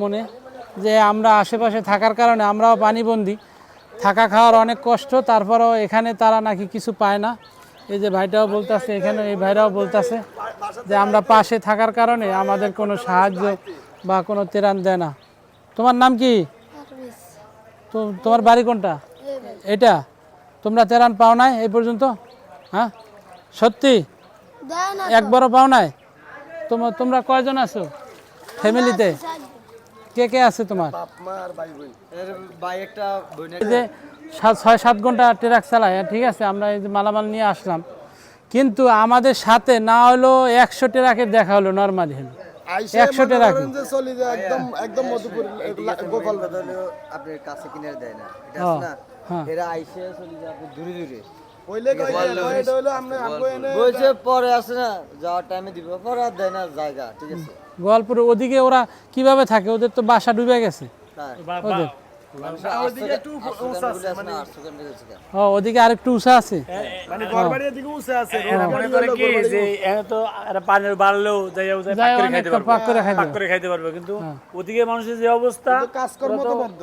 মনে যে আমরা আশেপাশে থাকার কারণে আমরাও পানিবন্দি। থাকা খাওয়ার অনেক কষ্ট তারপরেও এখানে তারা নাকি কিছু পায় না। এই যে ভাইটাও বলতেছে এখানে এই ভাইরাও বলতেছে যে আমরা পাশে থাকার কারণে আমাদের কোনো সাহায্য বা কোনো তেরান দেয় না। তোমার নাম কি? তো তোমার বাড়ি কোনটা? এটা? তোমরা তেরান পাও নাই এই পর্যন্ত? হ্যাঁ? সত্যি? একবারও পাও নাই? তোমার তোমরা কয়জন আছো? ফ্যামিলিতে? কে কে আছে তোমার? যে ছয় সাত ঘণ্টা ট্রাক চালায় ঠিক আছে আমরা এই যে মালামাল নিয়ে আসলাম। কিন্তু আমাদের সাথে না হলো একশো ট্রাকের দেখা হলো নর্মালি হলো। একশো ট্রাক। একদম একদম মধুপুর গোপাল আপনার কাছে কিনে দেয় না। এটা হ্যাঁ, আছে না। এরা আইসে চলে যায় আপনি দূরে দূরে। কইলে কই যে এটা হলো আমরা আমগো এনে বলছে পরে আসে না যাওয়ার টাইমে দিব। পরে আর দেয় না জায়গা ঠিক আছে? গোয়ালপুরে ওদিকে ওরা কীভাবে থাকে? ওদের তো বাসা ডুবে গেছে। ওদের ওদিকে আরেকটু আছে? মানে উঁচা আছে কি যে তো পানির বাড়লেও যাই হোক যাই যাই পাক করে খাইতে পাক করে খাইতে পাক করে খাইতে পারবে কিন্তু ওদিকে মানুষের যে অবস্থা কাজকর্ম তো। বন্ধ।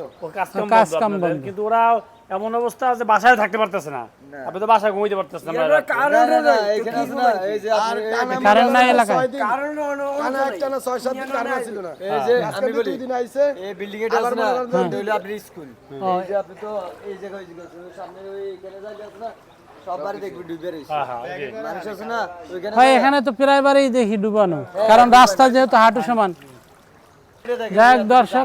কিন্তু ওরা এমন অবস্থা আছে বাসায় থাকতে পারতেছে না। আপনি তো বাসায় ঘুমাইতে পারতেছেন না না, না, না, এখানে আছে না এই যে আর আপনি টানা কারেন্ট নাই একটা না ছয় সাত দিন টানা ছিল না। এই যে আমি তো বলি দুই দিন আইছে। এই বিল্ডিং এটা আছে না এটা হলো স্কুল এই যে আপনি তো এই জায়গায় ওই জায়গায় সামনে ওই এখানে জায়গা আছে না সব বাড়ি দেখবি ডুবে রয়েছে। হ্যাঁ, হ্যাঁ, হয় এখানে তো প্রায় বারেই দেখি ডুবানো। কারণ রাস্তা যেহেতু হাঁটু সমান যাই দর্শক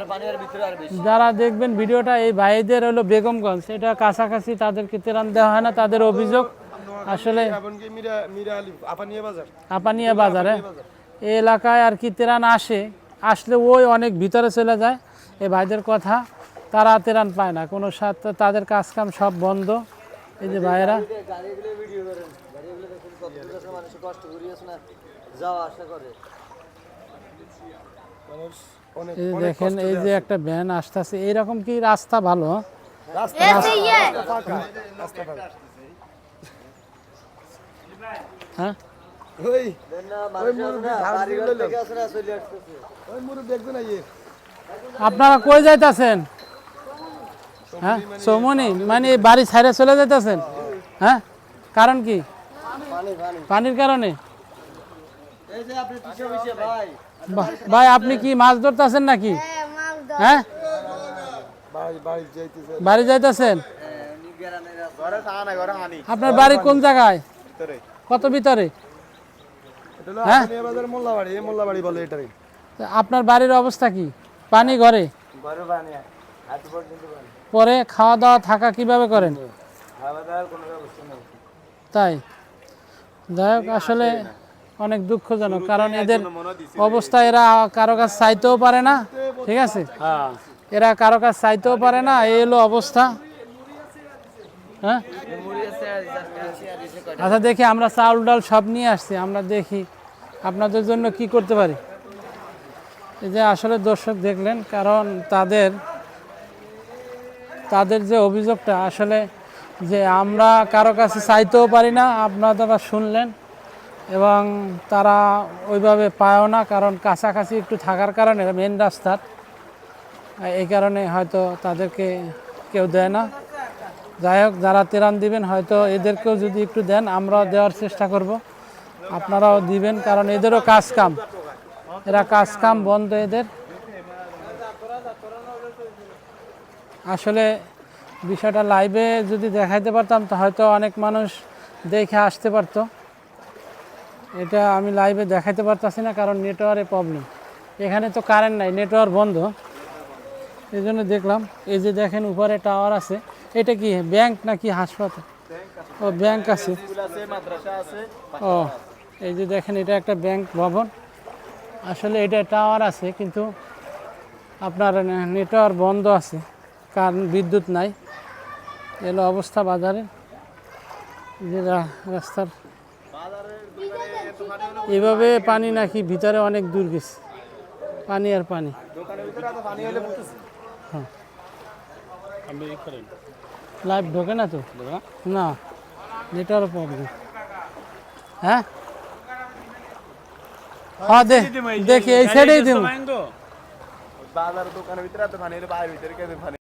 যারা দেখবেন ভিডিওটা এই ভাইদের হলো বেগমগঞ্জ। এটা কাছাকাছি তাদেরকে তেরান দেওয়া হয় না তাদের অভিযোগ। আসলে আপানিয়া বাজার এই এলাকায় আর কি তেরান আসে আসলে ওই অনেক ভিতরে চলে যায়। এই ভাইদের কথা তারা তেরান পায় না। কোনো সাথে তাদের কাজকাম সব বন্ধ। এই যে ভাইয়েরা। যাওয়া আসা করে। এই দেখেন এই যে একটা ভ্যান আসতেছে এইরকম কি রাস্তা ভালো? হ্যাঁ? আপনারা কই যাইতাছেন? হ্যাঁ? সৌমনি মানে বাড়ি ছাইড়ে চলে যাইতাছেন? হ্যাঁ? কারণ কি? পানির কারণে এই যে আপনি পিছে পিছে ভাই। আপনি কি মাছ ধরতেছেন নাকি? হ্যাঁ, হ্যাঁ? বাড়ি বাড়ি যাইতেছেন? আপনার বাড়ি কোন জায়গায়? কত ভিতরে? তা আপনার বাড়ির অবস্থা কি? পানি ঘরে? পরে খাওয়া দাওয়া থাকা কীভাবে করেন? খাওয়া দাওয়ার কোনো ব্যবস্থা নেই। তাই। যাই হোক আসলে অনেক দুঃখজনক কারণ এদের অবস্থা এরা কারও কাছে চাইতেও পারে না ঠিক আছে? হ্যাঁ। এরা কারও কাছে চাইতেও পারে না এই হলো অবস্থা। হ্যাঁ? আচ্ছা দেখি আমরা চাউল ডাল সব নিয়ে আসছি আমরা দেখি আপনাদের জন্য কি করতে পারি। এই যে আসলে দর্শক দেখলেন কারণ তাদের তাদের যে অভিযোগটা আসলে যে আমরা কারও কাছে চাইতেও পারি না আপনারা শুনলেন। এবং তারা ওইভাবে পায়ও না, কারণ কাছাকাছি একটু থাকার কারণে মেন রাস্তার এই কারণে হয়তো তাদেরকে কেউ দেয় না। যাই হোক, যারা তেরান দিবেন, হয়তো এদেরকেও যদি একটু দেন, আমরাও দেওয়ার চেষ্টা করব। আপনারাও দিবেন, কারণ এদেরও কাজ কাম। এরা কাজ কাম বন্ধ এদের। আসলে বিষয়টা লাইভে যদি দেখাইতে পারতাম, তো হয়তো অনেক মানুষ দেখে আসতে পারতো। এটা আমি লাইভে দেখাইতে পারতাছি না কারণ নেটওয়ার্কের প্রবলেম এখানে তো কারেন্ট নাই নেটওয়ার্ক বন্ধ। এই জন্য দেখলাম, এই যে দেখেন উপরে টাওয়ার আছে, এটা কি ব্যাংক নাকি হাসপাতাল? ও ব্যাংক আছে। ও, এই যে দেখেন, এটা একটা ব্যাংক ভবন। আসলে এটা টাওয়ার আছে, কিন্তু আপনার নেটওয়ার্ক বন্ধ আছে, কারণ বিদ্যুৎ নাই। এলো অবস্থা বাজারে। এই যে রাস্তার এভাবে পানি নাকি ভিতরে অনেক দূর গেছে। পানি আর পানি। করেন লাইভ ঢোকে না তো? না। নেটওয়ার্ক প্রবলেম হ্যাঁ? হ্যাঁ দে, দেখি, এই সাইডেই দিব